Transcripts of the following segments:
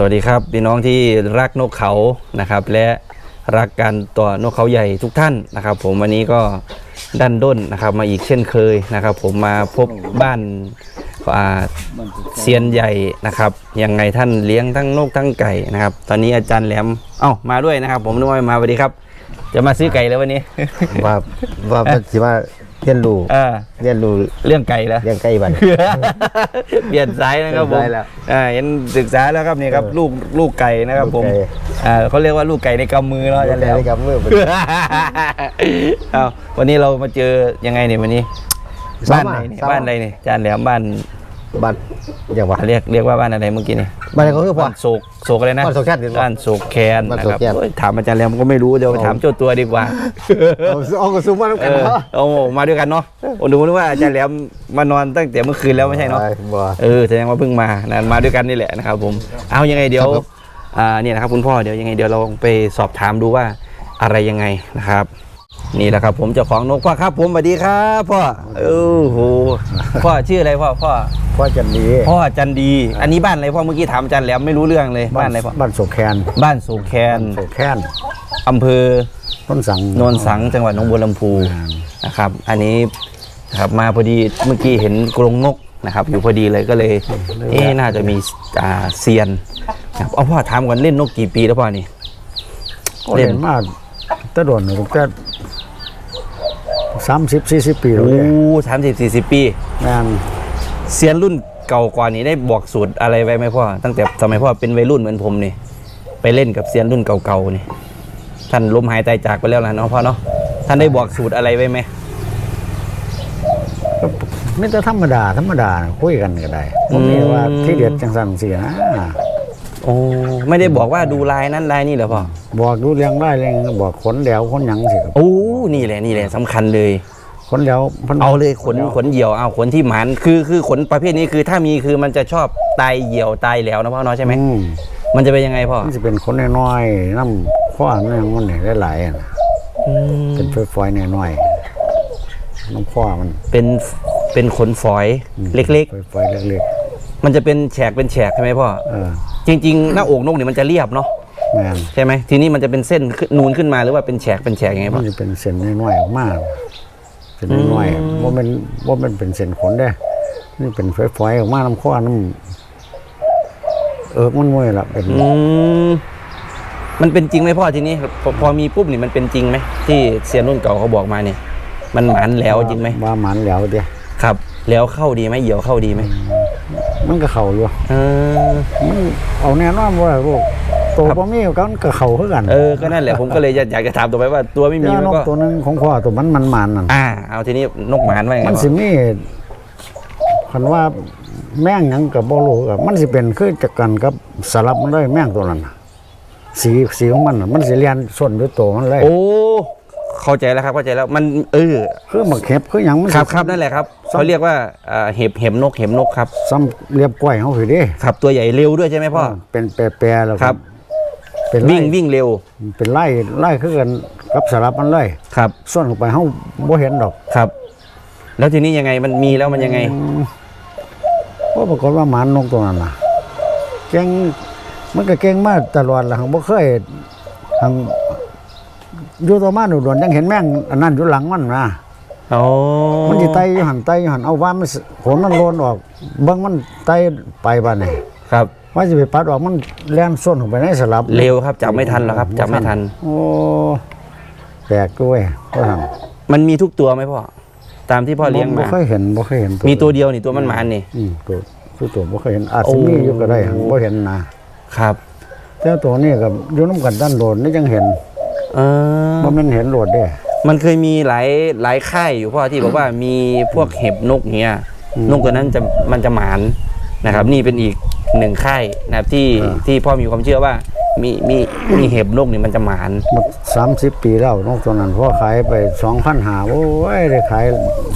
สวัสดีครับพี่น้องที่รักนกเขานะครับ และรักกันตัวนกเขาใหญ่ทุกท่านนะครับ ผมวันนี้ก็ดันด้นนะครับ มาอีกเช่นเคยนะครับ ผมมาพบบ้านาเซียนใหญ่นะครับยังไงท่านเลี้ยงทั้งนกทั้งไก่นะครับ ตอนนี้อาจารย์แหลมเอ้ามาด้วยนะครับ ผมนึกว่าไม่มาสวัสดีครับ จะมาซื้อไก่แล้ววันนี้ ว่าว่ามันสิว่า เรียนรู้อ่าเรียนรู้เรื่องไก่แล้ว เรียงใกล้บัน เปลี่ยนสายนะครับผมเปลี่ยนสายแล้วอ่าเห็นศึกษาแล้วครับนี่ครับเออลูกลูกไก่นะครับผมลูกไก่ อ่าเขาเรียกว่าลูกไก่ในกำมือเนาะอาจารย์แหลมได้กับมือบัด เอาวันนี้เรามาเจอยังไงเนี่ยวันนี้ ซ้อบ้ามนมาไหนเนี่ยซ้อม บ้านใดเนี่ยอาจารย์แหลมบ้าน บันอย่างว่าเรียกเรียกว่าบ้านอะไรเมื่อกี้เนี่ยบันก็คือพอบ้านโศกโศกอะไรนะบ้านโศกแคนเห็นปะบ้านโศกแคนบ้านนะโศคกรับแคนเอ้ยถามอาจารย์แหลมก็ไม่รู้เดี๋ยวไปถามเจ้าตัวดีกว่า เอาเอากระซุ่มมาแล้วเอกันอเนาะเอามาด้วยกันเนาะโอ้ดูนึกว่าอาจารย์แหลมมานอนตั้งแต่เมื่อคืนแล้วไม่ใช่เนาะบ่ เออแสดงว่าเพิ่งมานะมาด้วยกันนี่แหละนะครับผมเอายังไงเดี๋ยวครับ อ่าเนี่ยนะครับคุณพ่อเดี๋ยวยังไงเดี๋ยวเราไปสอบถามดูว่าอะไรยังไงนะครับ นี่แหละครับ ผมเจ้าของนกพ่อครับ ผมสวัสดีครับพ่อโอ้โหพ่อชื่ออะไรพ่อพ่อพ่อจันดีพ่อจันดี อันนี้บ้านอะไรพ่อเมื่อกี้ถามอาจารย์แหลมไม่รู้เรื่องเลยบ้านอะไรพ่อบ้านโศกแคนบ้านสูงแคนโศกแคนอำเภอต้นสังโนนสังจังหวัดหนองบัวลำพูนะครับ อันนี้นะครับมาพอดีเมื่อกี้เห็นกรงนกนะครับ อยู่พอดีเลยก็เลยเอ๊ะน่าจะมีอ่าเซียนนะครับเอาพ่อถามก่อนเล่นนกกี่ปีแล้วพ่อนี่ก็เรียนมาแตะโดนตั้งแต่ สามสิบสี่สิบปีแล้วโอ้เนี่ยสามสิบสี่สิบปี แม่นเซียนรุ่นเก่ากว่านี้ได้บอกสูตรอะไรไว้ไหมพ่อ ตั้งแต่สมัยพ่อเป็นวัยรุ่นเหมือนผมนี่ ไปเล่นกับเซียนรุ่นเก่าๆนี่ ท่านล้มหายตายจากไปแล้วนะเนาะพ่อเนาะ ท่านได้บอกสูตรอะไรไว้ไหม ก็ไม่แต่ธรรมดาธรรมดาคุยกันก็ได้ผมนี่ว่าที่เด็ดจังสันเสียนะโอ้ไม่ได้บอกว่าดูลายนั้นลายนี่เหรอพ่อบอกดูเรียงได้เรียงบอกขนแหล้วขนหยังสิครับโอ้นี่แหละนี่แหละสำคัญเลย ขนแหล้วพิ่นเอาเลยขนขนเหยี่ยวเอาขนที่หมันคือคือขนประเภทนี้คือถ้ามีคือมันจะชอบตายเหยี่ยวตายแหล้วนะพ่อเนาะใช่ไหมอืมมันจะเป็นยังไงพ่อมันจะเป็นขนน้อยๆน้ำข้อมันยังมันเนี่ยหลายๆอะนะอืมเป็นฝอยๆน้อยๆน้ำข้อมันเป็นเป็นขนฝอยเล็ก ฝอยๆเล็กๆมันจะเป็นแฉกเป็นแฉกใช่ไหมพ่อๆเออ จริง ๆ หน้าอกนกเนี่ยมันจะเรียบเนาะแม่นใช่ไหมทีนี้มันจะเป็นเส้นขึ้นนูนขึ้นมาหรือว่าเป็นแฉกเป็นแฉกยังไงมัพ่อนจะเป็นเส้นน้อยๆออกมาเส้นน้อยอืม ๆว่ามันว่ามันเป็นเส้นขนได้นี่เป็นฝอยๆออกมาน้ำข้อน้ำเอิกมันมวยละเป็นอืมมันเป็นจริงไหมพ่อทีนี้พอพอมีปุ๊บนี่มันเป็นจริงไหมที่เซียนรุ่นเก่าเขาบอกมาเนี่ยมันหมันแล้วจริงไหมว่าหมันแล้วเดียครับ แล้วเข้าดีไหมเหยี่ยวเข้าดีไหม มันก็เข่าอยู่เออ มันเอาแน่นอนว่าพวกโตครับ บ่มีกันก็เข่าคือกันเออก็นั่นแหละผมก็เลยอยากอยากจะถามตัวไปว่าตัวไม่มีเจ้ามันนกก็ ตัวหนึงของพ่อตัวมันมันมันนั่นอ่า เอาทีนี้นกหมานว่าไงมันพ่อสิมีคันว่าแม่งหยังกับบ่รู้กับมันสิเป็นคือจักกันกับสลับมันเลยแม่งตัวนั้นน่ะสีสีของมันน่ะมันสิเรียนส่วนด้วยตัวมันเลย โอ้ เข้าใจแล้วครับเข้าใจแล้วมันเออคือหมักเห็บคือหยังมันครับครับนั่นแหละครับเขาเรียกว่าอ่าเห็บเห็บนกเห็บนกครับซ้ำเรียบกล้วยเฮาคือเด้ครับตัวใหญ่เร็วด้วยใช่ไหมพ่อเป็นแปรๆแล้วก็ครับ เป็นไล่วิ่งวิ่งเร็ว เป็นไล่ไล่คือกันกับสลับมันเลยครับส่วนเข้าไปเฮาบ่เห็นดอกครับ แล้วทีนี้ยังไงมันมีแล้วมันยังไงเพราะปรากฏว่าหมานนกตัวนั้นน่ะเก่งมันก็เก่งมาตลอดล่ะหังบ่เคยหัง อยู่ตัวมาดูดวนยังเห็นแม่งอันนั้นอยู่หลังมันนะโอ้มันสิไตอยู่หันไตอยู่หันเอาว่ามันสิขนมันโลนออกเบิ่งมันไตไปบัดนี้ครับ ว่าสิไปปัดออกมันแล่นส้นเข้าไปในสลับเร็วครับจับไม่ทันหรอกครับจับไม่ทัน โอ้แปลกด้วยพ่อทำมันมีทุกตัวไหมพ่อตามที่พ่อเลี้ยงบ่มา เคยเห็นบ่เคยเห็นมีตัวเดียวนี่ตัวมันหมานนี่ อืมตัวตัวตัวบ่เคยเห็นอาจโอ้สิมีอยู่ก็ได้หังบ่เห็นนะครับ แต่ตัวนี้กับอยู่นํกันด้านโดนนี่ยังเห็น เออบ่แม่นเห็นโลดเด้มันเคยมีหลายหลายค่ายอยู่พ่อที่บอกว่ามีพวกเห็บนกเนี้ยอืมนกตัวนั้นจะมันจะหมานนะครับ นี่เป็นอีกหนึ่งค่ายนะครับที่อ่าที่พ่อมีความเชื่อว่า มีมีมีเห็บนกนี่มันจะหมานมา30ปีแล้วนกตัวนั้นพ่อขายไป2,500โอ้ยได้ขาย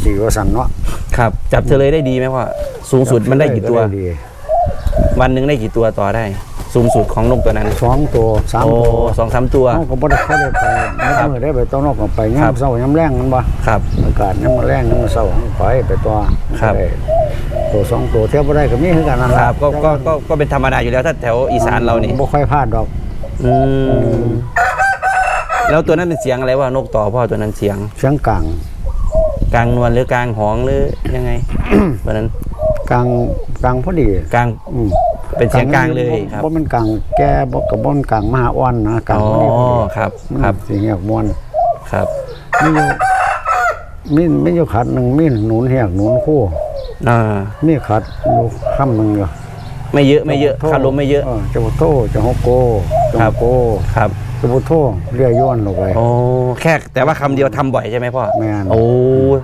ดีกว่าสันเนาะครับ จับเธอเลยได้ดีไหมพ่อสูงสุดมันได้กี่ตัวดีวันหนึ่งได้กี่ตัวต่อได้ สูงสุดของนกตัวนั้นสองตัวสามโอ้ตัวสองสามตัวเฮาก็บ่ได้ค่อยได้ไปไม่ครับมือได้ไปต้อนนอกก็ไปครัยามบเช้ายามแรงมันบ่ครับ อากาศยามมาแรงยามมาเช้าไปไปตัวครับ ได้ตัวสองตัวเทียบบ่ได้ก็มีคือกันนั่นคล่ะรับก็ก็ก็ก็เป็นธรรมดาอยู่แล้วถ้าแถวอีสานเรานี่บ่ค่อยพลาดดอกอืมแล้วตัวนั้นเป็นเสียงอะไรวะนกต่อพ่อตัวนั้นเสียง เสียงกลางกลางนวลหรือกลางหองหรือยังไงตัวนั้นกลางกลางพอดี กลางอืม เป็นเสียงกลางเลยครับ บ่แมันกลางแก่บ่กับบ่แม่นกลางมหาอ้อนนะกลางอ๋อพอดีพอดีครับมันครับสิเงียบม่วนครับมีอยู่มีมีอยู่ขัดหนึงมีหนุนเหียกหนุนคู่อ่ามีขัดอยู่ค่ำหนึงอยู่ไม่เยอะไม่เยอะคารมไม่เยอะจะบุโตจะฮกโกจะครัฮบ กโกครับจะบุโตเรียย้อนลงไป โอ้แค่แต่ว่าคำเดียวทำบ่อยใช่ไหมพ่อแม่น โอ้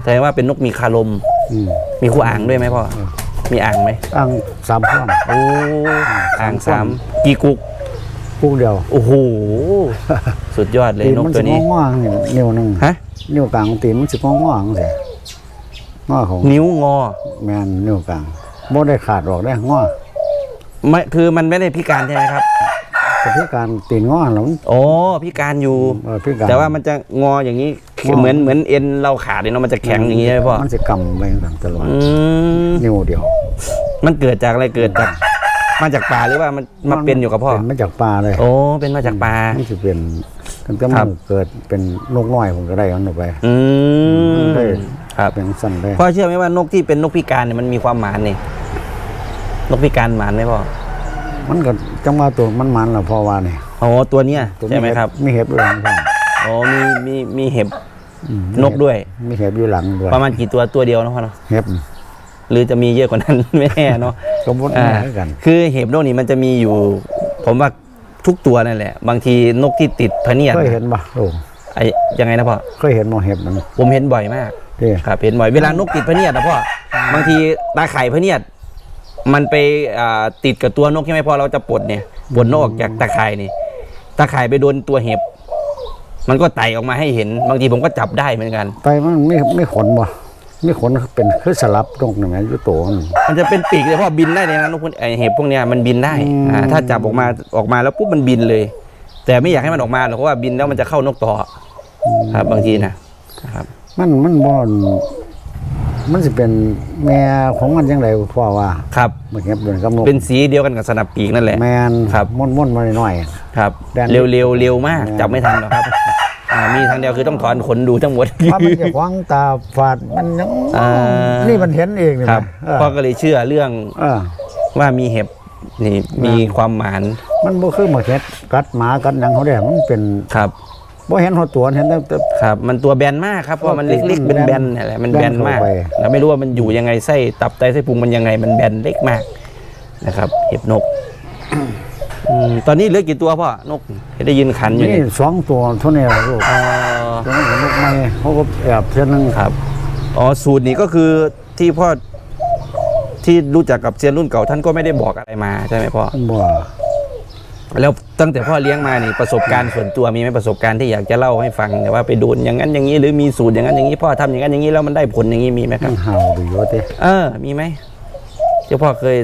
แสดงว่าเป็นนกมีคารม อืมมีคู่อ่างด้วยไหมพ่อ มีอ่างไหมตั้งสามข้อนโอ้อ่างสามกี่กุกคู่เดียวโอ้โหสุดยอดเลยตีนนกมันตัสิวนี้งอๆนี่นิ้วหนึงฮะนิ้วกลางตีนมันสิงอๆจังซี่งอของนิ้วงอแม่นนิ้วกลางบ่ได้ขาดออกได้งอไม่คือมันไม่ได้พิการใช่ไหมครับ แต่พิการตีนงอแล้วมันโอ้พิการอยู่ เออพิการแต่ว่ามันจะงออย่างนี้งอเหมือนเหมือนเอ็นเราขาดเลยเนาะมันจะแข็งอย่างนี้ใช่ไหมพ่อมันสิกำไปกันตลอดอืมนิ้วเดียวมันเกิดจากอะไรเกิดจาก มาจากป่าหรือว่ามันมาเป็นอยู่กับพ่อเป็นมาจากปลาเลยโอ้เป็นมาจากป่า มันสิเป็นตั้งแต่ครัมับ นเกิดเป็นนกน้อยผมก็ได้เอาออกไปอืมได้ครับเป็นสั้นได้พ่อเชื่อไหมว่านกที่เป็นนกพิการเนี่ยมันมีความหมานนี่นกพิการหมานไหมพ่อ มันก็จังว่าตัวมันมันล่ะเพอว่านี่อ๋อตัวเนี้ยตัวใช่ไหมครับ มีเห็บอยู่หลังพ่ออ๋อมีมีมีเห็บอืมนกด้วย มีเห็บอยู่หลังด้วยประมาณกี่ตัวตัวเดียวเนาะพ่อเนาะเห็บหรือจะมีเยอะกว่านั้นไม่แน่เนาะก็บ่อ่าได้กัน คือเห็บนกนี่มันจะมีอยู่ ผมว่าทุกตัวนั่นแหละ บางทีนกที่ติดพะเนียดเคยเห็นบ่โอ้ไอ้ยังไงนะพ่อเคยเห็นบ่เห็บมันผมเห็นบ่อยมากเด้ครับเห็นบ่อยเวลานกติดพะเนียดนะพ่อบางทีตาไข่พะเนียด มันไปอ่าติดกับตัวนกใช่ไหมพอเราจะปลดเนี่ยปลดนกออกจากตาข่ายนี่ตาข่ายไปโดนตัวเห็บ มันก็ไต่ออกมาให้เห็น บางทีผมก็จับได้เหมือนกันไตมันไม่ไม่ขนบ่มีขนเป็นคือสลับตรงนั่นแหละอยู่ตัวมันมันจะเป็นปีกเลยเพราะบินได้เลยนะนกพวกไอเห็บพวกเนี้ยมันบินได้อืมอ่าถ้าจับออกมาออกมาแล้วปุ๊บมันบินเลย แต่ไม่อยากให้มันออกมาหรอกเพราะว่าบินแล้วมันจะเข้านกต่ออครับบางทีนะนะครับมันมันบ่ มันสิเป็นแม่ของมันจังไดพ่อว่าครับบ่เห็บด้วยกับนกเป็นสีเดียวกันกับสนับปีกนั่นแหละแม่นครับม่วนๆมาหน่อยครับแดนเร็วเร็วเร็วมากแดนจับไม่ทันหรอกครับอ่ามีทางเดียวคือต้องถอนขนดูทั้งหมดๆว่ามันจะขวางตาฝาดมันยังอ่านี่มันเห็นเองนี่ครับเออพ่อก็เลยเชื่อเรื่องเออว่ามีเห็บนี่มีความหมานมันบ่คือหมาเห็ดกัดหมากัดหยังเขาได้มันเป็นครับ บ่เห็นหัวตัวเห็นแต่แต่ ครับ มันตัวแบนมากครับเพราะมันเล็กๆมันเป็นแบแบนนนี่แหละมันแบแบนนมากเข้าไป เราไม่รู้ว่ามันอยู่ยังไงไส้ตับไตไส้พุงมันยังไงมันแบนเล็กมากนะครับ เห็บนกอืมตอนนี้เหลือกี่ตัวพ่อนกได้ยินขันอยู่นี่นี่สองตัวเท่านี้ล่ะลูกอ๋อตัวนั้นก็ลูกใหม่เขาก็แอบเท่านึงครับอ๋อสูตรนี้ก็คือที่พ่อที่รู้จักกับเซียนรุ่นเก่าท่านก็ไม่ได้บอกอะไรมาใช่ไหมพ่อมันบ่ แล้วตั้งแต่พ่อเลี้ยงมานี่ประสบการณ์ส่วนตัวมีไหมประสบการณ์ที่อยากจะเล่าให้ฟังแต่ว่าไปโดนอย่างนั้นอย่างนี้หรือมีสูตรอย่างนั้นอย่างนี้พ่อทำอย่างนั้นอย่างนี้แล้วมันได้ผลอย่างนี้มีไหมคมัรับนเห่าดีว่าติเออ มีไหมเจ้าพ่อเคย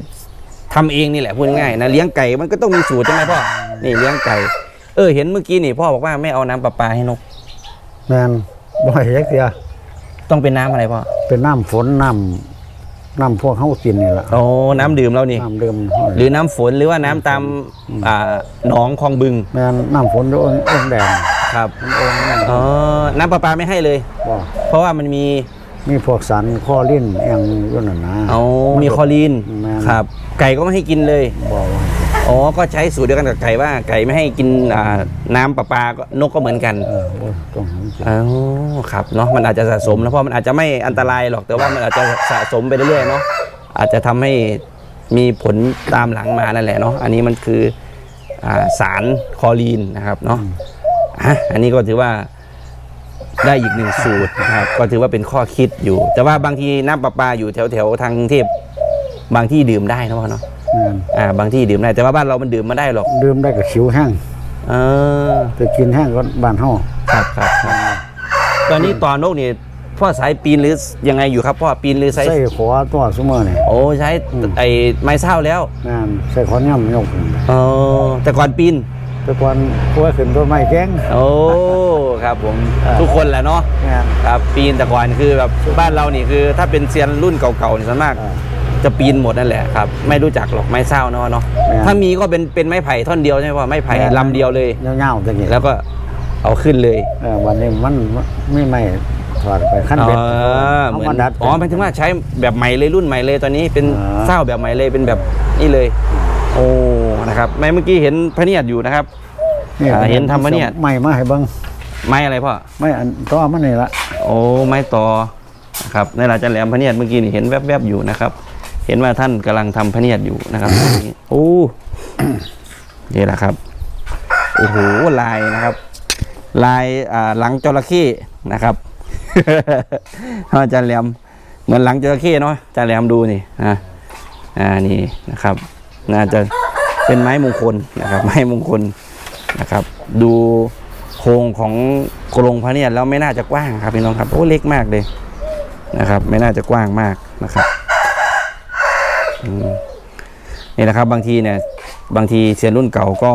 ทำเองนี่แหละพูดง่ายๆนะเลี้ยงไก่มันก็ต้องมีสูตรใช่ไหมพ่อ นี่เลี้ยงไก่ เออ เห็นเมื่อกี้นี่พ่อบอกว่าไม่เอาน้ำประปาให้นก แม่นบ่ให้จักเสียต้องเป็นน้ำอะไรพ่อเป็นน้ำฝนน้ำ น้ำพวกเฮากินนี่ล่ะโอ้น้ำดื่มเรานี่ น้ำเดิมเฮาหรือน้ำฝนหรือว่าน้ำตามอ่าหนองคลองบึงแม่นน้ำฝนด้วยองค์แดงครับมันองค์นั่นอ๋อน้ำประปาไม่ให้เลย บ่เพราะว่ามันมีมีพวกสันข้อลิ้นอหยังอยู่นั่นนะเอามีคลอรีนแม่น ครับ ไก่ก็ไม่ให้กินเลย บ่ว่า อ๋อ ก็ใช้สูตรเดียวกันกับไก่ว่าไก่ไม่ให้กินอ่าน้ำประปาก็นกก็เหมือนกันเออบ่ต้องให้มันกินอ๋อครับเนาะมันอาจจะสะสมนะเพราะมันอาจจะไม่อันตรายหรอกแต่ว่ามันอาจจะสะสมไปเรื่อยๆเนาะอาจจะทำให้มีผลตามหลังมานั่นแหละเนาะอันนี้มันคืออ่าสารคลอรีนนะครับเนาะอะอันนี้ก็ถือว่า ได้อีกหนึ่งสูตรนะครับ ก็ถือว่าเป็นข้อคิดอยู่ แต่ว่าบางทีน้ำประปาอยู่แถวๆทางกรุงเทพบางที่ดื่มได้นะพ่อเนาะแม่น อ่าบางที่ดื่มได้แต่ว่าบ้านเรามันดื่มไมาได้หรอกดื่มได้กับขิวแห้งเออแต่กินแห้งก็บ้านเฮาครับครับครับตอนนี้ตอนนกนี่พ่อสายปีนหรือยังไงอยู่ครับพ่อปีนหรือใช้ใส่ขอตัวซุมื้อนี่โอ้ใช้ไอ้ไม้เศร้าแล้วแม่นใส่ขอย่ำยกขึ้นเออแต่ก่อนปีนแต่ก่อนกลัวขึ้นต้นไม้แกงโอ้ครับผมอ่าทุกคนแหละเนาะแม่นครับปีนแต่ก่อนคือแบบบ้านเรานี่คือ ถ้าเป็นเซียนรุ่นเก่าๆนี่ส่วนมากอ่า จะปีนหมดนั่นแหละครับ ไม่รู้จักหรอกไม้เศร้าเนาะเนาะแม่นถ้ามีก็เป็นเป็นไม้ไผ่ท่อนเดียวใช่ไหมพ่อไม้ไผ่ลำเดียวเลยยาวๆจังนี้แล้วก็เอาขึ้นเลยเออวันนี้มันไม่ไม่ถอดไปขั้นอ๋อเบ็ดเหเอามือนมาดัด อ๋อหมายถึงว่าใช้แบบใหม่เลยรุ่นใหม่เลยตอนนี้เป็นอ่า เศร้าแบบใหม่เลยเป็นแบบนี้เลย โอ้นะครับไม่เมื่อกี้เห็นพระเนียดอยู่นะครับ อ่าเห็นทำมาเนี่ยไม่มาให้เบิ่งไม้อะไรพ่อ ไม่อันต่อมันนี่ละโอ้ไม้ต่อนะครับในราชาแหลมพระเนียดเมื่อกี้นี่เห็นแวบๆอยู่นะครับ เห็นว่าท่านกำลังทำพระเนียดอยู่นะครับโอ้นี่แหละครับโอ้โหลายนะครับ ลายหลังจระเข้นะครับอาจารย์แหลมเหมือนหลังจระเข้เนาะอาจารย์แหลมดูนี่นะอ่านี่นะครับ น่าจะเป็นไม้มงคลนะครับ ไม้มงคลนะครับ ดูโครงของโครงพระเนียดแล้วไม่น่าจะกว้างครับพี่น้องครับโอ้เล็กมากเลยนะครับ ไม่น่าจะกว้างมากนะครับ นี่นะครับบางทีเนี่ยบางทีเซียนรุ่นเก่าก็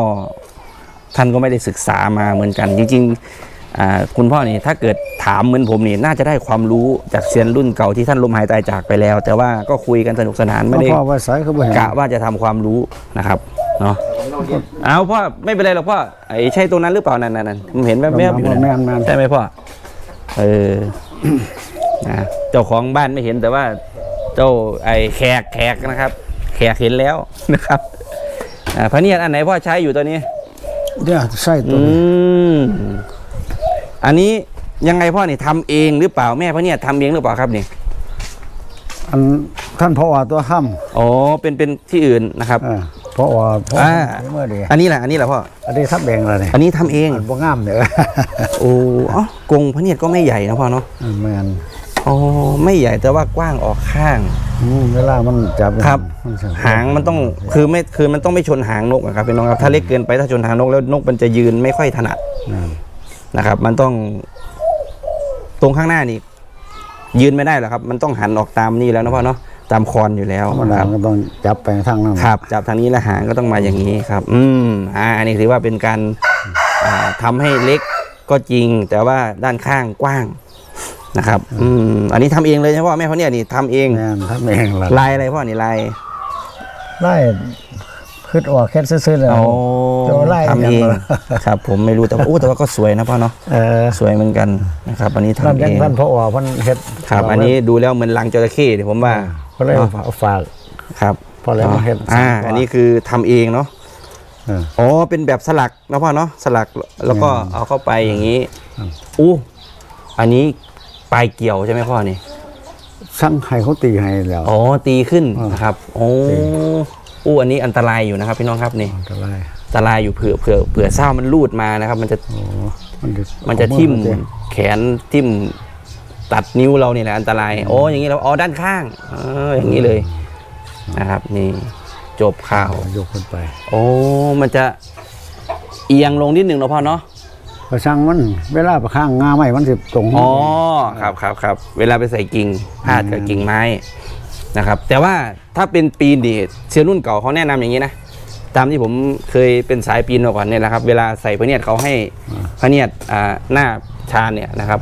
ท่านก็ไม่ได้ศึกษามาเหมือนกัน จริงๆอ่าคุณพ่อนี่ถ้าเกิดถามเหมือนผมนี่น่าจะได้ความรู้จากเซียนรุ่นเก่าที่ท่านลมหายตายจากไปแล้ว แต่ว่าก็คุยกันสนุกสนานไม่ได้พ่อว่าสายเขาบ่เห็นกะว่าจะทำความรู้นะครับเนาะเอาพ่อไม่เป็นไรหรอกพ่อไอ้ใช่ตรงนั้นหรือเปล่านั่นนั่นนั่นผมเห็นแวบๆอยู่นั่นแม่นแม่นใช่ไหมพ่อเออนะเจ้าของบ้านไม่เห็นแต่ว่า เจ้าไอ้แขกแขกนะครับ แขกเห็นแล้วนะครับอ่าพระเนียดอันไหนพ่อใช้อยู่ตอนนี้เดี๋ยวใส่ตัวอืนี้มอันนี้ยังไงพ่อนี่ทำเองหรือเปล่าแม่พระเนี่ยทำเองหรือเปล่าครับนี่อันท่านพ่อว่าตัวค่ำอ๋อเป็นเป็นที่อื่นนะครับเออพ่อว่าพ่ออ่าเมื่อดีอันนี้แหละอันนี้แหละพ่ออันนี้ทับแดงแล้วนี่อันนี้ทำเองมันบ่งามเด้อโอ้อ๋อกรงพระเนี่ยก็ไม่ใหญ่นะพ่อเนาะเออแม่น อ๋อไม่ใหญ่แต่ว่ากว้างออกข้างอืมเวลามันจับครับ มันจะหางมันต้องคือไม่คือมันต้องไม่ชนหางนกอะครับพี่น้องครับถ้าเล็กเกินไปถ้าชนหางนกแล้วนกมันจะยืนไม่ค่อยถนัดนั่นนะครับ มันต้อง ตรงข้างหน้านี่ยืนไม่ได้หรอกครับ มันต้องหันออกตามนี่แล้วนะพ่อเนาะตามคอนอยู่แล้วธรรมนะดาครับก็ต้องจับไปทางนั้นครับจับทางนี้แล้วหางก็ต้องมาอย่างนี้ครับ อืมอ่าอันนี้ถือว่าเป็นการอ่าทำให้เล็กก็จริง แต่ว่าด้านข้างกว้าง นะครับอืมอันนี้ทำเองเลยใช่ไหมพ่อแม่เขาเนี่ยนี่ทำเองแม่นทับเองล่ะลายอะไรพ่อนี่ลายไล่ขึ้นออกแค่ซื่อๆแล้วโอ้จะไล่ทำเองยังไงครับ ผมไม่รู้แต่ว่าโอ้แต่ว่าก็สวยนะพ่อเนาะเออสวยเหมือนกันนะครับอันนี้นั่นทำเอยังงท่านพ่อว่าเพิ่นเฮ็ดครับ อันนี้ดูแล้วเหมือนลังจระเข้เดี๋ยวผมว่าเขาเลยเนาะเอาฝากครับพอแล้วมาเฮ็ดอ่าอันนี้คือทำเองเนาะเอออ๋อเป็นแบบสลักนะพ่อเนาะสลักแล้วก็อืมเอาเข้าไปอย่างนี้อืมอู้อันนี้ ปลายเกี่ยวใช่ไหมพ่อนี่ช่างให้เขาตีให้แล้ว อ๋อตีขึ้นอ่านนะครับโอ้ตีอู้อันนี้อันตรายอยู่นะครับ พี่น้องครับนี่อันตรายอันตรายอยู่เผื่อเผื่อเผื่อเศร้ามันรูดมานะครับ มันจะโอ้มันจะมันจะทิ่มของนแขนทิ่มตัดนิ้วเรานี่แหละอันตราย โอ้อย่างนี้แล้วอ๋อด้านข้างเอออย่างนี้เลยนะครับ นี่จบข่าวยกขึ้นไป โอ้มันจะเอียงลงนิดหนึ่งเนาะพ่อเนาะ กระช่างมันเวลาไปข้างงาไม้มันสิตรงอ๋อครับครับครับเวลาไปใส่กิ่งพาดกับกิ่งไม้นะครับ แต่ว่าถ้าเป็นปีนดีเซียนรุ่นเก่าเขาแนะนำอย่างนี้นะตามที่ผมเคยเป็นสายปีนมาก่อนเนี่ยนะครับ เวลาใส่พระเนียดเขาให้พระเนียดอ่าหน้าชาเนี่ยนะครับ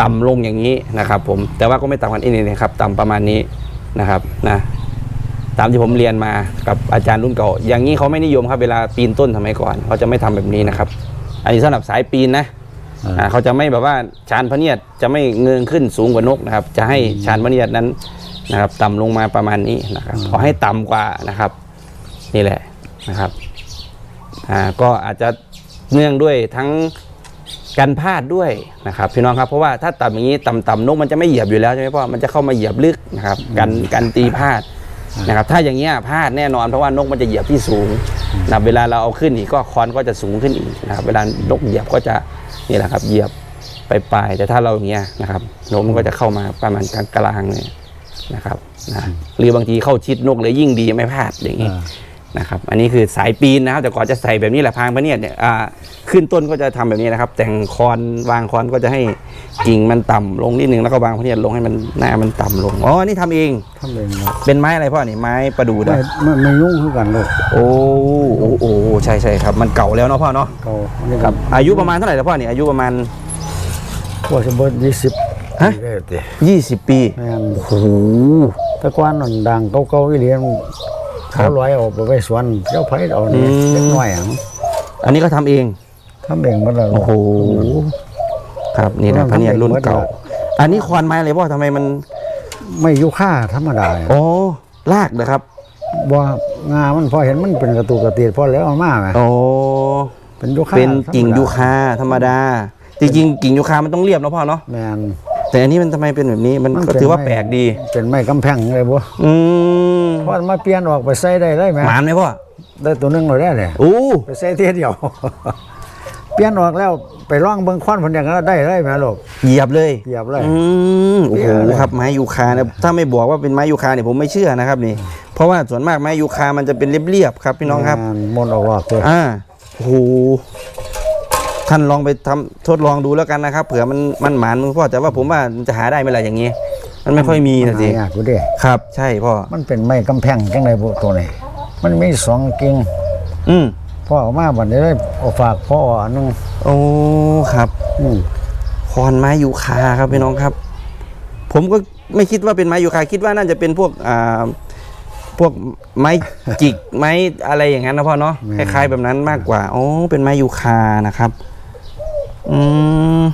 ต่ำลงอย่างนี้นะครับ ผมแต่ว่าก็ไม่ต่ำกว่านี้นะครับ ต่ำประมาณนี้นะครับนะตามที่ผมเรียนมากับอาจารย์รุ่นเก่า อย่างนี้เขาไม่นิยมครับ เวลาปีนต้นสมัยก่อนเขาจะไม่ทำแบบนี้นะครับ อันนี้สำหรับสายปีนนะอ่าเขาจะไม่แบบว่าชานพระเนียดจะไม่เงืองขึ้นสูงกว่านกนะครับ จะให้ชานพระเนียดนั้นนะครับ ต่ำลงมาประมาณนี้นะครับขอให้ต่ำกว่านะครับ นี่แหละนะครับอ่าก็อาจจะเนื่องด้วยทั้งกันพลาดด้วยนะครับ พี่น้องครับเพราะว่าถ้าต่ำอย่างนี้ต่ำๆนกมันจะไม่เหยียบอยู่แล้วใช่ไหมพ่อมันจะเข้ามาเหยียบลึกนะครับ กันกันตีพลาดนะครับ ถ้าอย่างเงี้ยพลาดแน่นอนเพราะว่านกมันจะเหยียบที่สูง นะเวลาเราเอาขึ้นอีกก็คอนก็จะสูงขึ้นอีกนะครับเวลานกเหยียบก็จะนี่แหละครับเหยียบไปปลายๆแต่ถ้าเราอย่างเงี้ยนะครับนกมันก็จะเข้ามาประมาณกลางๆเลยนะครับนะหรือบางทีเข้าชิดนกเลยยิ่งดีไม่พลาดอย่างนี้ นะครับอันนี้คือสายปีนนะครับ แต่ก่อนจะใส่แบบนี้แหละพางพะเนียดเนี่ยอ่าขึ้นต้นก็จะทำแบบนี้นะครับ แต่งคอนวางคอนก็จะให้กิ่งมันต่ำลงนิดนึงแล้วก็วางพะเนียดลงให้มันหน้ามันต่ำลงอ๋อนี่ทำเองทำเองเนาะเป็นไม้อะไรพ่อนี่ไม้ประดู่ไม่นะไม่ไม่ยุ่งคือกันลูกโอ้โอ้โอ้ใช่ใช่ครับมันเก่าแล้วเนาะพ่อเนาะเขาอันนี้คครัรับบอายุประมาณเท่าไหร่แล้วพ่อนี่อายุประมาณพวกจะเบิดยี่สิบฮะได้ติ20ปีแม่นโอ้โหแต่ก่อนนั่นดังเก่าๆอีเลียนครั เขาบลอยเอาไปไว้สวนเจ้าไผเอานี่อืมเล็กน้อยอะอันนี้ก็ทำเอง ทำเองหมันละโอ้โห ครับนี่นะพะเนียดรุ่นเก่า อันนี้ควานไม้อะไรพ่อทำไมมัน ไม่ยุค่าธรรมดาโอ้ลากเลยครับบ่งามันพอเห็นมันเป็นกระตุกกระตีดพอแล้วเอามาไหมโอ้เป็นยุค่าเป็นกิ่งธรรมดายูคาธรรมดา จริงๆกิ่งยูคามันต้องเรียบเนาะพ่อเนาะแม่น แต่อันนี้มันทำไมเป็นแบบนี้มันก็เป็นถือว่าไม้แปลกดี เป็นไม้กำแพงเลยบ่อืมพอมาเปลี่ยนออกไปใส่ได้เลยไหมหมานไหมพ่อได้ตัวหนึงเลยได้เลยอู้ไปใส่เทียเดียว เปลี่ยนออกแล้วไปร่องเบิ่งควันผลอย่างนั้นได้เลยไหมลูกเหยียบเลยเหยียบเลยอืมโอ้เปโหรี้ยวเลยครับไม้ยูคานะถ้าไม่บอกว่าเป็นไม้ยูคาเนี่ยผมไม่เชื่อนะครับนี่ เพราะว่าส่วนมากไม้ยูคามันจะเป็นเรียบๆครับพี่น้องครับามนต์ออกรอบเลยอ่าโอ้โห ท่านลองไปทำทดลองดูแล้วกันนะครับ เผื่อมันมันหมานมึงพ่อแต่ว่าผมว่ามันจะหาได้ไหมล่ะอย่างนี้ มันไม่ค่อยมีนะสิหายากอยู่เด้ครับ ใช่พ่อมันเป็นไม้กำแพงจังไดบ่ตัวนี้มันมีสองกิ่งอืมพ่อเออกมาบัดนี้เลยเอาฝากพ่ออันนึงโอ้ครับอืมคอนไม้ยูคาครับพี่น้องครับ ผมก็ไม่คิดว่าเป็นไม้ยูคาคิดว่าน่าจะเป็นพวกอ่าพวกไม้จิกไม้อะไรอย่างนั้นนะพ่อเนาะคล้ายๆแบบนั้นมากกว่า โอ้เป็นไม้ยูคานะครับ อืม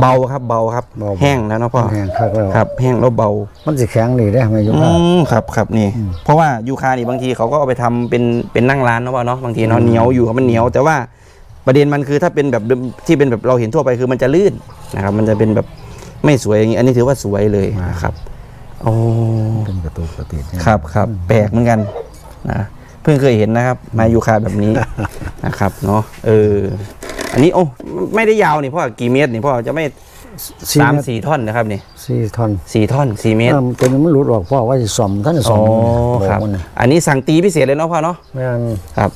เบาครับเบาครับแห้งแล้วเนาะพ่อแห้งคักแล้วครับ แห้งแล้วเบามันสิแข็งดีเด้ไม่อยู่อืค่ะมครับครับนี่เพราะว่ายูคานี่บางทีเขาก็เอาไปทำเป็นเป็นนั่งร้านเนาะพ่อเนาะบางทีเนาะเหนียวอยู่ครับมันเหนียว แต่ว่าประเด็นมันคือถ้าเป็นแบบเดิมที่เป็นแบบเราเห็นทั่วไปคือมันจะลื่นนะครับ มันจะเป็นแบบไม่สวยอย่างนี้อันนี้ถือว่าสวยเลยนะครับโอ้ เป็นกระตุกกระติดเนี่ยครับครับแปลกเหมือนกันนะเพิ่งเคยเห็นนะครับไมายูคาแบบนี้ นะครับเนาะเออ อันนี้โอ้ไม่ได้ยาวนี่พ่อกี่เมตรนี่พ่อจะไม่สามเตรสี่ท่อนนะครับนี่สี่ท่อนสี่ท่อนสี่เมตรเออตัวนี้มันหลุดออกพ่อว่าสิซ่อมท่านจะซ่อ๋ออมครับอกมันน่ะอันนี้สั่งตีพิเศษเลยเนาะพ่อเนาะแม่นครับ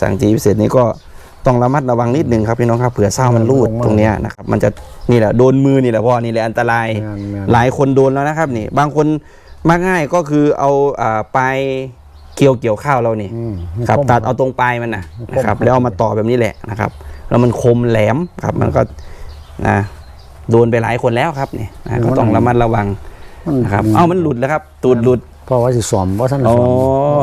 สั่งตีพิเศษนี้ก็ต้องระมัดระวังนิดนึงครับพี่น้องครับเผื่อเศร้ามันรูดระวังมากตรงเนี้ยนะครับมันจะนี่แหละโดนมือนี่แหละพ่อนี่แหละอันตรายแม่นแม่นหลายคนโดนแล้วนะครับนี่ บางคนมักง่ายก็คือเอาอ่าปลาย เกี่ยวเกี่ยวข้าวเรานี่อืมครับคมตัดเอาตรงปลายมันนะคม นะครับแล้วเอามาต่อแบบนี้แหละนะครับ แล้วมันคมแหลมครับมันก็นะโดนไปหลายคนแล้วครับนี่นะก็ต้องระมัดระวังมันนะครับเอ้ามันหลุดแล้วครับ ตูดหลุดพ่อว่าสิซ่อมว่าท่านอ๋อซ่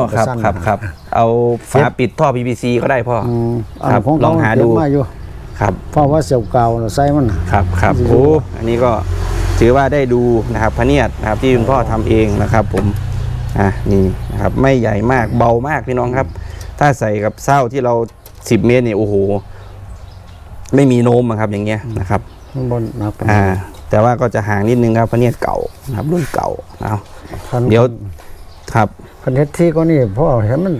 อมครับสั้นครับครับเอาฝาปิดท่อ PVC ก็ได้พ่ออืมอันครับของลองหาดูเก็บมาอยู่ครับพ่อว่าเสียวเก่าน่ะใส่มันน่ะ ครับครับจริงๆโอ้อันนี้ก็ถือว่าได้ดูนะครับพระเนียดนะครับที่คุณพ่อทำเองนะครับ ผม อะนี่นะครับไม่ใหญ่มากเบามากพี่น้องครับ ถ้าใส่กับเศร้าที่เรา10เมตรนี่โอ้โห ไม่มีโน้มอะครับอย่างเงี้ยนะครับมันบนนักปานอ่า แต่ว่าก็จะห่างนิดนึงครับพระเนียดเก่านะครับรุ่นเก่าเอาคันเดี๋ยวครับคันเฮ็ดที่ก็นี่พ่อเห็นมัน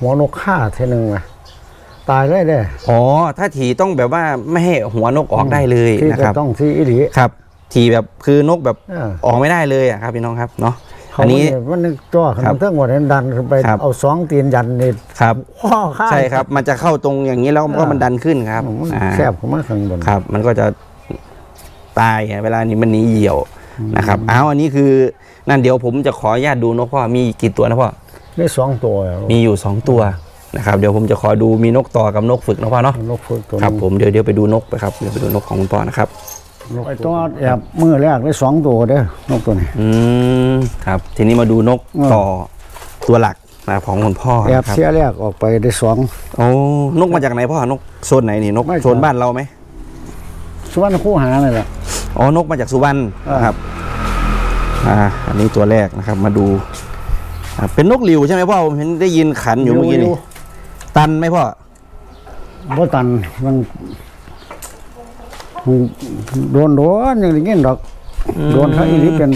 หัวนกฆ่าเท่นึงว่ะตายเลยเด้อ๋อถ้าถีต้องแบบว่าไม่ให้หัวนกออกได้เลยที่นะจะครับต้องที่อีหลีครับ ถีแบบคือนกแบบเออออกไม่ได้เลยอะครับพี่น้องครับเนาะเขา อันนี้เยมันนึกจ่อขึ้นครับมาเทั้งหมดนั้นดันขึ้นไปครับเอาสองตีนยันนี่ครับข้อข้าใช่ครับ มันจะเข้าตรงอย่างนี้แล้วก็มันดันขึ้นครับมันอ่าแคบเข้ามาข้างบนครับ มันก็จะตายอะเวลานี้มันหนีเหี่ยวนะครับเอาอันนี้คือนั่นเดี๋ยวผมจะขออนุญาตดูนกพ่อมีกี่ตัวนะพ่อได้สองตัวแล้วมีอยู่สองตัวนะครับเดี๋ยวผมจะขอดูมีนกต่อกับนกฝึกนะพ่อเนาะนกฝึกตัวครับนึงผมเดี๋ยวเดี๋ยวไปดูนกไปครับเดี๋ยวไปดูนกของคุณพ่อนะครับนก ไอ้ตัวแอบมือแรกได้สองตัวเด้อนกตัวนี้ อืมครับ ทีนี้มาดูนกอืมต่อตัวหลักนะครับของคุณพ่อแอบนะครับเสียแรกออกไปได้สอง โอ้นกมาจากไหนพ่อนกโซนไหนนี่นกไม่ โซนบ้านเราไหมส่วนคู่หานี่แหละ อ๋อนกมาจากสุวรรณอ่านนะครับ อ่า อันนี้ตัวแรกนะครับ มาดูอ่าเป็นนกหลิวใช่ไหมพ่อผมเห็นได้ยินขันอยู่เมื่อกี้นี่ตันไหมพ่อบ่ตันมัน มันโดนโดนอย่างนี้ดอก โดนเขาอีนี้เป็น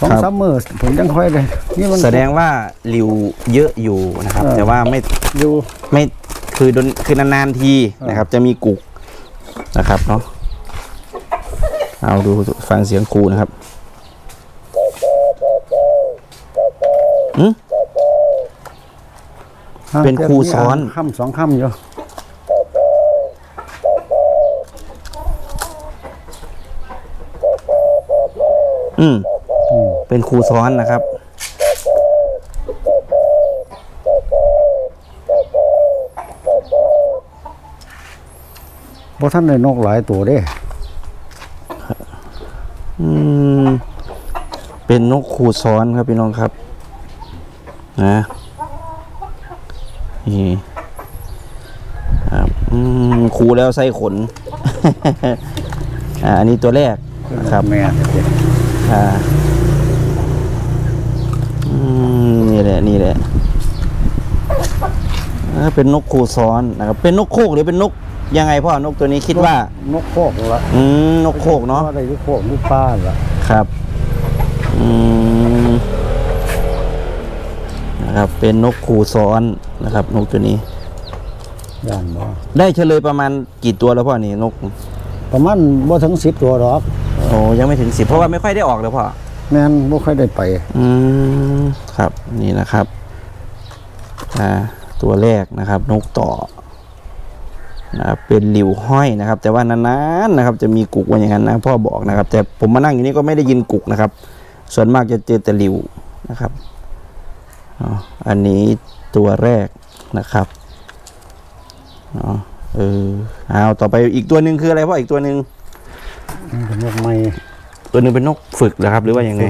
สองครับสามมือผมยังค่อยเลยนี่มันแสดงว่าหลิวเยอะอยู่นะครับเออแต่ว่าไม่อยู่ไม่คือโดนคือนานๆทีนะครับ จะมีกุกนะครับเนาะเอาดูฟังเสียงครูนะครับหืมเป็นครูซ้อนค่ำสองค่ำอยู่ อืมอืมเป็นครูซ้อนนะครับ เพราะท่านได้นกหลายตัวเด้ อืม เป็นนกครูซ้อนครับพี่น้องครับ นะนี่ครับอืมครูแล้วไส้ขน อ่า อันนี้ตัวแรกนะครับแม่เด้ อ่าอืมนี่แหละนี่แหละอ่าเป็นนกครูซ้อนนะครับ เป็นนกโคกหรือเป็นนกยังไงพ่อนกตัวนี้คิดว่านกโคกละอืมนกโคกเนาะว่ได้ลูกโคกลูกป้าละครับอืมนะครับเป็นนกครูซ้อนนะครับ นกตัวนี้ย่านบ่ได้เฉลยประมาณกี่ตัวแล้วพ่อนี่นก ประมาณบ่ถึงสิบตัวหรอก โอ้ยังไม่ถึงสิบเพราะว่าไม่ค่อยได้ออกเลยพ่อแม่นบ่ค่อยได้ไป อืมครับนี่นะครับอ่าตัวแรกนะครับ นกต่อนะครับเป็นหลิวห้อยนะครับ แต่ว่านานๆนะครับ จะมีกุกว่าอย่างนั้นนะพ่อบอกนะครับ แต่ผมมานั่งอยู่นี่ก็ไม่ได้ยินกุกนะครับ ส่วนมากจะเจอแต่หลิวนะครับอ๋ออันนี้ตัวแรกนะครับอ๋อเออเอาต่อไปอีกตัวหนึ่งคืออะไรพ่ออีกตัวหนึ่งมัน เป็นนกใหม่ตัวหนึ่งเป็นนกฝึกเหรอครับ หรือว่ายังไง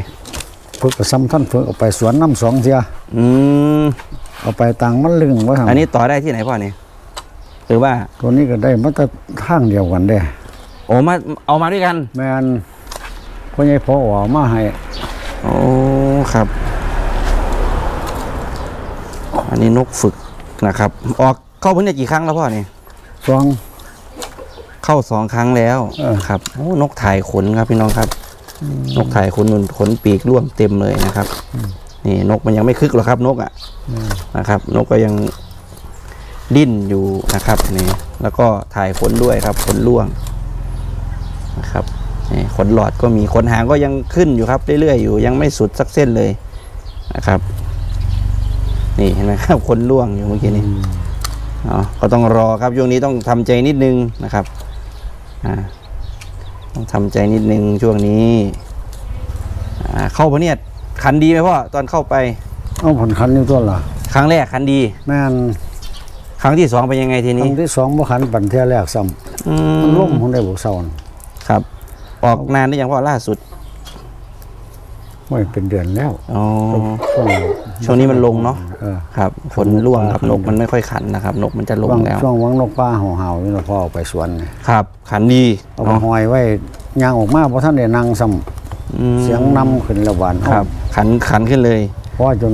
ฝึกกับซ้ำท่านฝึกเอาไปสวนน้ำสองเทียอืม เอาไปตังมันลึงไว้ทางอันนี้ต่อได้ที่ไหนพ่อเนี่ยหรือว่าตัวนี้ก็ได้มาแต่ทางเดียวกันเด้โอ้มาเอามาด้วยกัน แม่นพ่อใหญ่พ่อเอามาให้โอ้ครับ อันนี้นกฝึกนะครับ ออกเข้าพื้นเนี่ยกี่ครั้งแล้วพ่อเนี่ยสอง เข้าสองครั้งแล้วเออ ครับโอ้นกถ่ายขนครับพี่น้องครับ นกถ่ายขนนุนขนปีกร่วงเต็มเลยนะครับนี่นกมันยังไม่คึกหรอกครับ นกอะนะครับ นกก็ยังดิ้นอยู่นะครับนี่แล้วก็ถ่ายขนด้วยครับขนร่วงนะครับนี่ขนหลอดก็มีขนหางก็ยังขึ้นอยู่ครับเรื่อยๆอยู่ยังไม่สุดสักเส้นเลยนะครับ นี่เห็นไหมครับขนร่วงอยู่เมื่อกี้นี้ อ๋อก็ต้องรอครับช่วงนี้ต้องทำใจนิดนึงนะครับอ่า ต้องทำใจนิดนึงช่วงนี้อ่าเข้าพะเนียดขันดีไหมพ่อตอนเข้าไป เอาผลคันอยู่ตัวละครั้งแรกขันดี แม่นครั้งที่สองเป็นยังไงทีคนี้รั้งที่สองบ่คันปันเที่ยแรกซ้อืำมันล่มของได้บ่เศร้าน่ะครับ ออกนานได้ยังพ่อล่าสุด ไม่เป็นเดือนแล้วอ๋อช่วงช่วงนี้มันลงเนาะเออครับฝนร่วงครับนกมันไม่ค่อยขันนะครับ นกมันจะลงบางแล้วช่วงวังนกป้าเห่าๆนี่เราพ่อเอาไปสวนนี่ครับ ขันดีเอาไปเนาะหอยไว้ย่างออกมาเพราะท่านได้นั่งซ้อืมำเสียงนำขึ้นระหวานครับ ขันขันขึ้นเลยเพราะว่าจน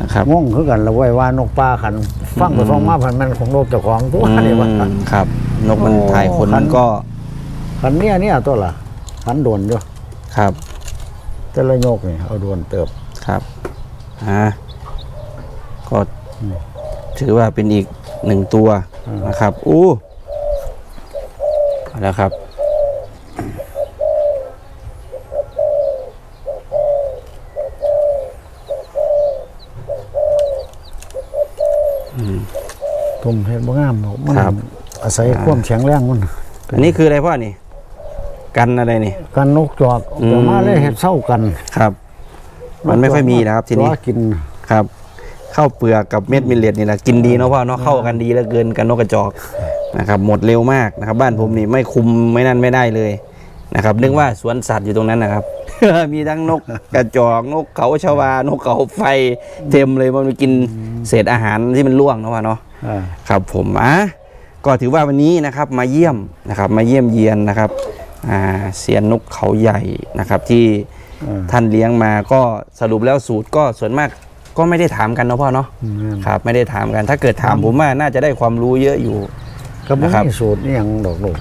นะครับง่วงคือกันละไว้ยว่านกป้าขันฟังไปฟังมาพันมันของนกเจ้าของตัวนี่ว่าอืมครับ นกมันโอ้ถ่ายขนขันมันก็ขันเนี้ยเนี่ยตัวละขันโดนด้วยครับ แต่ละโยกนี่เอาโดนเติบ ครับอ่าก็ถือว่าเป็นอีกหนึ่งตัวนะครับอู้เอาแล้วครับ ตุ่มเห็ดบ่งามหรอกมันครับ อาศัยความแข็งแรงมันอันนี้คืออะไรพ่อนี่ กันอะไรนี่ กันนกจอกอืมออกมาเลยเห็ดเศร้ากันครับ มันไม่ค่อยมีนะครับทีนี้ ตัวกินครับข้าวเปลือกกับเม็ดมิลเลตนี่แหละกินดีเนาะพ่อเนาะเข้ากันดีเหลือเกินกันนกกระจอกนะครับหมดเร็วมากนะครับ บ้านผมนี่ไม่คุมไม่นั่นไม่ได้เลยนะครับนึกว่าสวนสัตว์อยู่ตรงนั้นนะครับ มีทั้งนกกระจอกนกเขาชวานกเขาไฟเต็มเลยมันกินเศษอาหารที่มันล่วงเนาะพ่อเนาะ อ่า ครับผมอะก็ถือว่าวันนี้นะครับมาเยี่ยมนะครับมาเยี่ยมเยียนนะครับอ่า เสียนนกเขาใหญ่นะครับที่เออท่านเลี้ยงมาก็สรุปแล้วสูตรก็ส่วนมากก็ไม่ได้ถามกันเนาะพ่อเนาะอืมครับ ไม่ได้ถามกันถ้าเกิดถามผมว่าน่าจะได้ความรู้เยอะอยู่ก็ไม่นะครับมีสูตรนี่ยังดอกลูก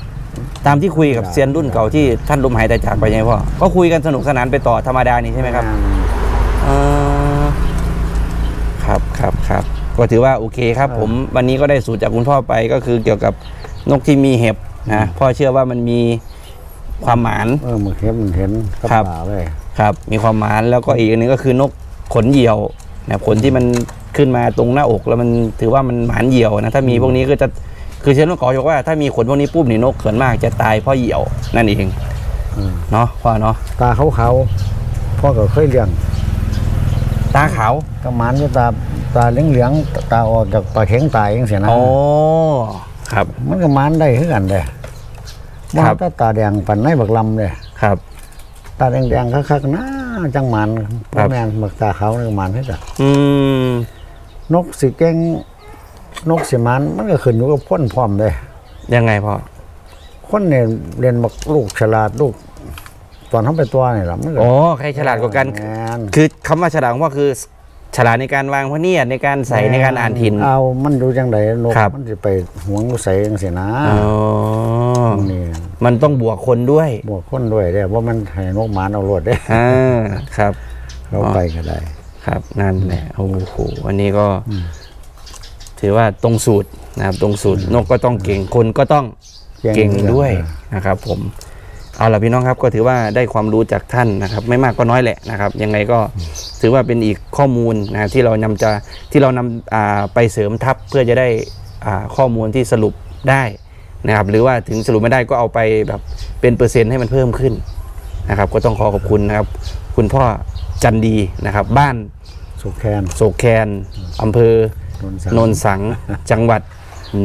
ตามที่คุยกับเซียนรุ่นเก่าที่ท่านลมหายใจจากไปไงพ่อก็คุยกันสนุกสนานไปต่อธรรมดานี่ใช่ไหมครับเออครับครับครับก็ถือว่าโอเคครับ ผมวันนี้ก็ได้สูตรจากคุณพ่อไปก็คือเกี่ยวกับนกที่มีเห็บนะพ่อเชื่อว่ามันมี ความหมาน เออมือเข็มมันเห็นกับครับ ตาเลยครับ มีความหมานแล้วก็อีกอันหนึงก็คือนกขนเหยี่ยวนะขนที่มันขึ้นมาตรงหน้าอก แล้วมันถือว่ามันหมานเหี่ยวนะถ้ามีพวกนี้ก็จะคือเชนนกขอบอกว่าถ้ามีขนพวกนี้ปุ๊บนี่นกส่วนมากจะตายเพราะเหี่ยวนั่นเองอืมเนาะพ่อเนาะตาขาวๆพ่อก็เคยเลี้ยงตาขาวก็หมานอยู่ตาตาเหลืองๆตาออกจากปากเข็งตายจังซี่นะโอ้ครับ มันก็หมานได้คือกันเด้ บ่ครับตาตาแดงปันในบักลำเด้ครับ ตาแดงๆคักๆนะจังหมานครับ่บแม่นบักตาขาวนี่ก็หมานคือกันอืมนกสิเก่งนกสิหมานมันก็ขึ้นอยู่กับคนพร้อมเด้ยังไงพ่อคนเนี่ยเรียนบักลูกฉลาดลูก ตอนทำไปตัวนี่ล่ะมันก็โอ้ใครฉลาดกว่ากัน แม่น คือคำว่าฉลาดของพ่อคือ ฉลาดในการวางพะเนียดในการใส่ในการอ่านถิ่น เอามันดูจังไดนกครับ มันสิไปหวงใส่จังซี่นะ อ๋อนี่ มันต้องบวกคนด้วยบวกคนด้วยเด้ว่ามันให้นกหมานเอารวดเด้อ่าครับเราไปก็ได้ ครับนั่นแหละโอ้โหวันนี้ก็ ถือว่าตรงสูตรนะครับ ตรงสูตรนกก็ต้องเก่งคนก็ต้องเก่งเก่งด้วยนะครับ ผมเอาล่ะพี่น้องครับก็ถือว่าได้ความรู้จากท่านนะครับ ไม่มากก็น้อยแหละนะครับ ยังไงก็ถือว่าเป็นอีกข้อมูลนะที่เรานำจะที่เรานำอ่าไปเสริมทัพเพื่อจะได้อ่าข้อมูลที่สรุปได้ นะครับหรือว่าถึงสรุปไม่ได้ก็เอาไปแบบเป็นเปอร์เซ็นต์ให้มันเพิ่มขึ้นนะครับ ก็ต้องขอขอบคุณนะครับ คุณพ่อจันดีนะครับ บ้านสุขแคนโศกแคนอำเภอโนนสังโนนสังจังหวัด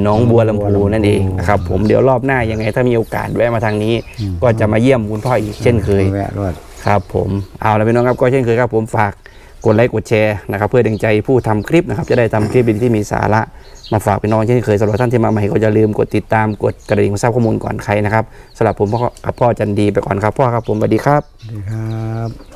หนองบัวลำพูนั่นเองนะครับผมเดี๋ยวรอบหน้ายังไงถ้ามีโอกาสแวะมาทางนี้ ก็จะมาเยี่ยมคุณพ่ออีกเช่นเคย แวะรวดครับผมเอาละพี่น้องครับก็เช่นเคยครับผมฝาก กดไลค์กดแชร์นะครับ เพื่อดึงใจผู้ทำคลิปนะครับ จะได้ทำคลิปที่มีสาระมาฝากพี่น้องเช่นเคยสำหรับท่านที่มาใหม่ก็อย่าลืมกดติดตามกดกระดิ่งเพื่อทราบข้อมูลก่อนใครนะครับสำหรับผมพ่อกับพ่อจันดีไปก่อนครับ พ่อครับผมสวัสดีครับสวัสดีครับ